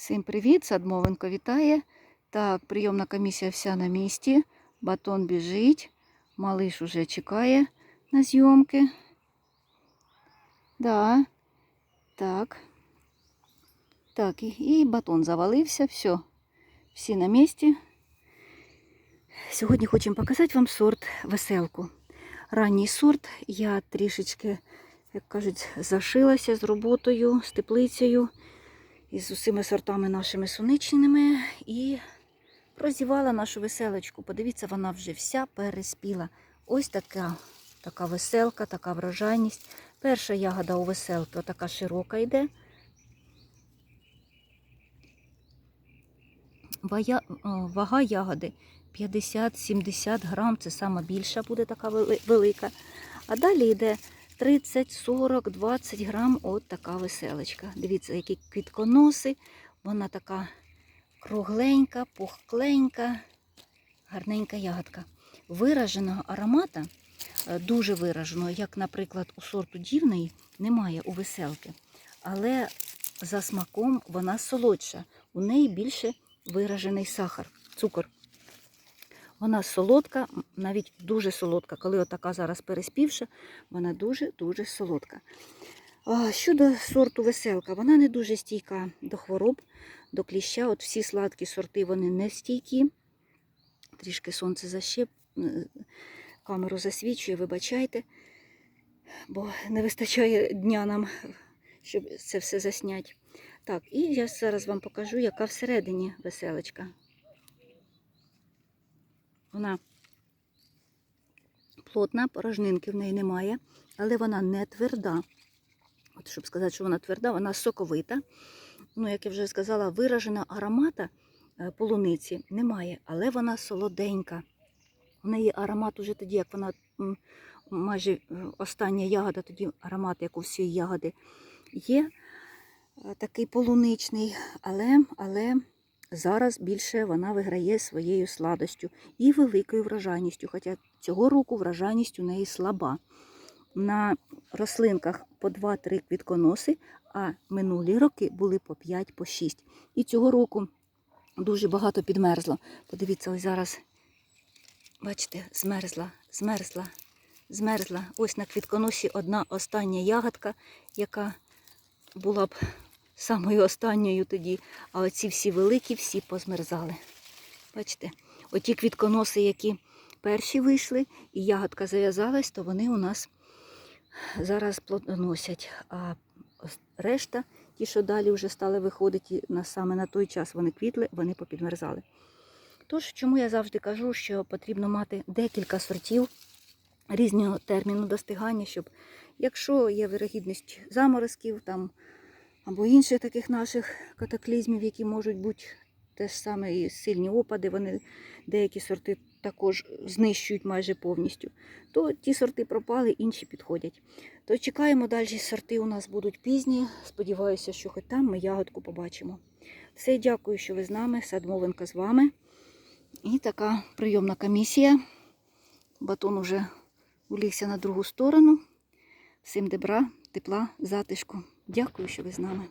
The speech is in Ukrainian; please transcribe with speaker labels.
Speaker 1: Всім привіт! Садмовенко вітає. Так, прийомна комісія вся на місці. Батон біжить. Малиш уже чекає на зйомки. Да. Так. Так, і, батон завалився. Все. Всі на місці. Сьогодні хочемо показати вам сорт веселку. Ранній сорт. Я трішечки, як кажуть, зашилася з роботою, з теплицею із усіма сортами нашими соничними і розівала нашу веселочку. Подивіться, вона вже вся переспіла. Ось така така веселка, така врожайність. Перша ягода у веселки така широка йде. Вага ягоди 50-70 грам, це сама більша буде така велика. А далі йде 30, 40, 20 грам от така веселочка. Дивіться, які квітконоси. Вона така кругленька, пухкленька, гарненька ягодка. Вираженого аромата, е, дуже вираженого, як, наприклад, у сорту дівної, немає у веселки. Але за смаком вона солодша. У неї більше виражений сахар, цукор. Вона солодка, навіть дуже солодка. Коли отака зараз переспівша, вона дуже-дуже солодка. Щодо сорту веселка, вона не дуже стійка до хвороб, до кліща. От всі сладкі сорти вони не стійкі. Трішки сонце защеп, камеру засвічує, вибачайте, бо не вистачає дня нам, щоб це все засняти. Так, і я зараз вам покажу, яка всередині веселочка. Вона плотна, порожнинки в неї немає, але вона не тверда. От, Щоб сказати, що вона тверда, вона соковита. Ну, як я вже сказала, виражена аромата е, полуниці немає, але вона солоденька. У неї аромат уже тоді, як вона майже е, остання ягода, тоді аромат, як у всієї ягоди, є е, такий полуничний, але, але Зараз більше вона виграє своєю сладостю і великою врожайністю, хоча цього року врожайність у неї слаба. На рослинках по 2-3 квітконоси, а минулі роки були по 5-6. По і цього року дуже багато підмерзло. Подивіться, ось зараз, бачите, змерзла, змерзла, змерзла. Ось на квітконосі одна остання ягодка, яка була б самою останньою тоді. А оці всі великі, всі позмерзали. Бачите, оті квітконоси, які перші вийшли, і ягодка зав'язалась, то вони у нас зараз плодоносять. А решта, ті, що далі вже стали виходити саме на той час, вони квітли, вони попідмерзали. Тож, чому я завжди кажу, що потрібно мати декілька сортів різного терміну достигання, щоб якщо є вирогідність заморозків, там або інших таких наших катаклізмів, які можуть бути те саме і сильні опади, вони деякі сорти також знищують майже повністю. То ті сорти пропали, інші підходять. То чекаємо далі сорти у нас будуть пізні. Сподіваюся, що хоч там ми ягодку побачимо. Все, дякую, що ви з нами. Садмовенка з вами. І така прийомна комісія. Батон уже улігся на другу сторону. Всім добра, тепла, затишку. Дякую, що ви з нами.